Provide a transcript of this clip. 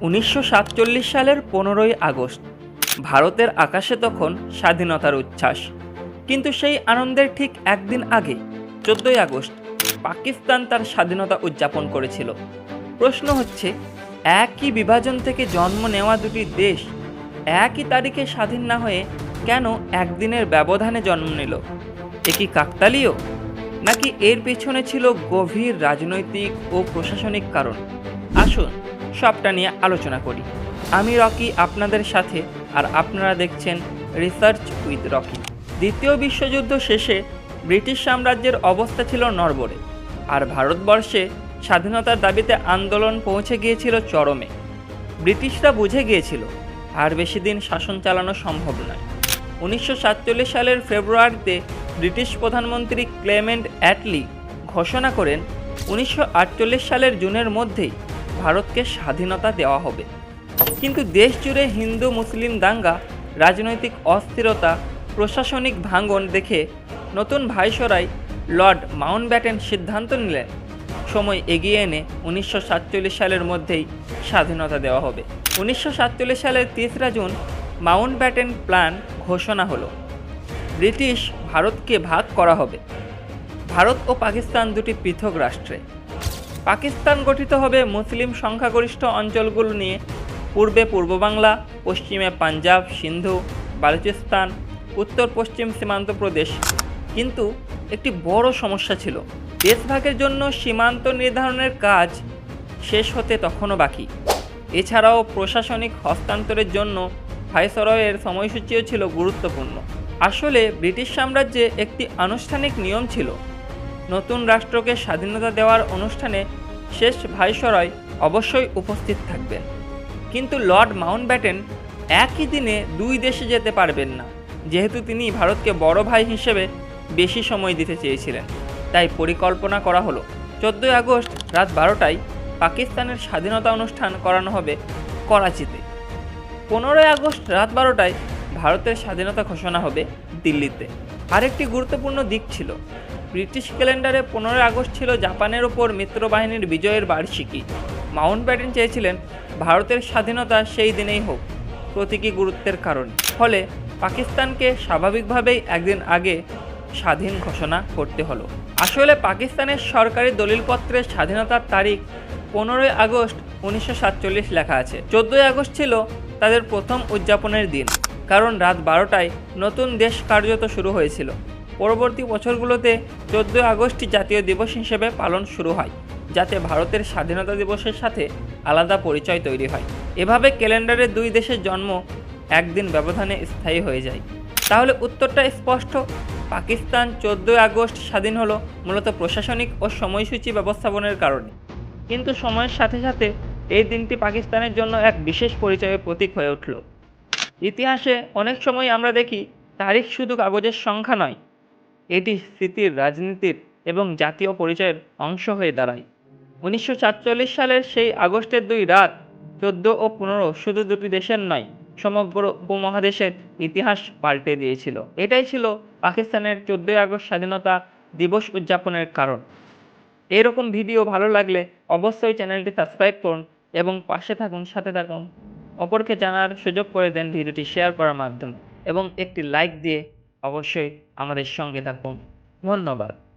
উনিশশো সাতচল্লিশ সালের পনেরোই আগস্ট। ভারতের আকাশে তখন স্বাধীনতার উচ্ছ্বাস। কিন্তু সেই আনন্দের ঠিক একদিন আগে, চোদ্দই আগস্ট, পাকিস্তান তার স্বাধীনতা উদযাপন করেছিল। প্রশ্ন হচ্ছে, একই বিভাজন থেকে জন্ম নেওয়া দুটি দেশ একই তারিখে স্বাধীন না হয়ে কেন একদিনের ব্যবধানে জন্ম নিল? এ কি কাকতালীয়? নাকি এর পেছনে ছিল গভীর রাজনৈতিক ও প্রশাসনিক কারণ? আসুন সবটা নিয়ে আলোচনা করি। আমি রকি আপনাদের সাথে আর আপনারা দেখছেন রিসার্চ উইথ রকি। দ্বিতীয় বিশ্বযুদ্ধ শেষে ব্রিটিশ সাম্রাজ্যের অবস্থা ছিল নড়বড়ে, আর ভারতবর্ষে স্বাধীনতার দাবিতে আন্দোলন পৌঁছে গিয়েছিল চরমে। ব্রিটিশরা বুঝে গিয়েছিল, আর বেশি দিন শাসন চালানো সম্ভব নয়। উনিশশো সালের ফেব্রুয়ারিতে ব্রিটিশ প্রধানমন্ত্রী ক্লেমেন্ট অ্যাটলি ঘোষণা করেন, উনিশশো আটচল্লিশ সালের জুনের মধ্যেই ভারতকে স্বাধীনতা দেওয়া হবে। কিন্তু দেশ জুড়ে হিন্দু, মুসলিম, দাঙ্গা, রাজনৈতিক অস্থিরতা, প্রশাসনিক ভাঙন দেখে নতুন ভাইসরাই লর্ড মাউন্টব্যাটেন সিদ্ধান্ত নিলেন। সময় এগিয়ে এনে উনিশশো সাতচল্লিশ সালের মধ্যেই স্বাধীনতা দেওয়া হবে। উনিশশো সাতচল্লিশ সালের তেসরা জুন মাউন্টব্যাটেন প্ল্যান ঘোষণা হলো। ব্রিটিশ ভারতকে ভাগ করা হবে। ভারত ও পাকিস্তান দুটি পৃথক রাষ্ট্রে। পাকিস্তান গঠিত হবে মুসলিম সংখ্যাগরিষ্ঠ অঞ্চলগুলো নিয়ে। পূর্বে পূর্ব বাংলা, পশ্চিমে পাঞ্জাব, সিন্ধু, বালুচিস্তান, উত্তর পশ্চিম সীমান্ত প্রদেশ। কিন্তু একটি বড় সমস্যা ছিল। দেশভাগের জন্য সীমান্ত নির্ধারণের কাজ শেষ হতে তখনও বাকি। এছাড়াও প্রশাসনিক হস্তান্তরের জন্য ভাইসরয়ের সময়সূচিও ছিল গুরুত্বপূর্ণ। আসলে ব্রিটিশ সাম্রাজ্যে একটি আনুষ্ঠানিক নিয়ম ছিল নতুন রাষ্ট্রকে স্বাধীনতা দেওয়ার অনুষ্ঠানে শেষ ভাইসরয় অবশ্যই উপস্থিত থাকবেন কিন্তু লর্ড মাউন্টব্যাটেন একই দিনে দুই দেশে যেতে পারবেন না, যেহেতু তিনি ভারতকে বড় ভাই হিসেবে বেশি সময় দিতে চেয়েছিলেন। তাই পরিকল্পনা করা হলো, চোদ্দোই আগস্ট রাত বারোটায় পাকিস্তানের স্বাধীনতা অনুষ্ঠান করানো হবে করাচিতে। পনেরোই আগস্ট রাত বারোটায় ভারতের স্বাধীনতা ঘোষণা হবে দিল্লিতে। আরেকটি গুরুত্বপূর্ণ দিক ছিল ব্রিটিশ ক্যালেন্ডারে পনেরোই আগস্ট ছিল জাপানের ওপর মিত্রবাহিনীর বিজয়ের বার্ষিকী। মাউন্ট ব্যাটেন চেয়েছিলেন ভারতের স্বাধীনতা সেই দিনেই হোক, প্রতীকী গুরুত্বের কারণে। ফলে পাকিস্তানকে স্বাভাবিকভাবেই একদিন আগে স্বাধীন ঘোষণা করতে হলো। আসলে পাকিস্তানের সরকারি দলিলপত্রে স্বাধীনতার তারিখ পনেরোই আগস্ট উনিশশো সাতচল্লিশ লেখা আছে। চোদ্দোই আগস্ট ছিল তাদের প্রথম উদযাপনের দিন, কারণ রাত বারোটায় নতুন দেশ কার্যত শুরু হয়েছিল। পরবর্তী বছরগুলোতে চোদ্দোই আগস্ট জাতীয় দিবস হিসেবে পালন শুরু হয়, যাতে ভারতের স্বাধীনতা দিবসের সাথে আলাদা পরিচয় তৈরি হয়। এভাবে ক্যালেন্ডারে দুই দেশের জন্ম একদিন ব্যবধানে স্থায়ী হয়ে যায়। তাহলে উত্তরটা স্পষ্ট, পাকিস্তান চোদ্দোই আগস্ট স্বাধীন হলো মূলত প্রশাসনিক ও সময়সূচি ব্যবস্থাপনের কারণে। কিন্তু সময়ের সাথে সাথে এই দিনটি পাকিস্তানের জন্য এক বিশেষ পরিচয়ের প্রতীক হয়ে উঠল। ইতিহাসে অনেক সময় আমরা দেখি, তারিখ শুধু কাগজের সংখ্যা নয় এটি স্মৃতির রাজনীতির এবং জাতীয় পরিচয়ের অংশ হয়ে দাঁড়ায়। উনিশশো সাতচল্লিশ সালের সেই আগস্টের দুই রাত, চোদ্দ ও পনেরো শুধু দুটি দেশের নয়, সমগ্র উপমহাদেশের ইতিহাস পাল্টে দিয়েছিল। এটাই ছিল পাকিস্তানের চোদ্দোই আগস্ট স্বাধীনতা দিবস উদযাপনের কারণ। এরকম ভিডিও ভালো লাগলে অবশ্যই চ্যানেলটি সাবস্ক্রাইব করুন এবং পাশে থাকুন, সাথে থাকুন। অপরকে জানার সুযোগ করে দেন ভিডিওটি শেয়ার করার মাধ্যমে এবং একটি লাইক দিয়ে অবশ্যই আমাদের সঙ্গে থাকুন। ধন্যবাদ।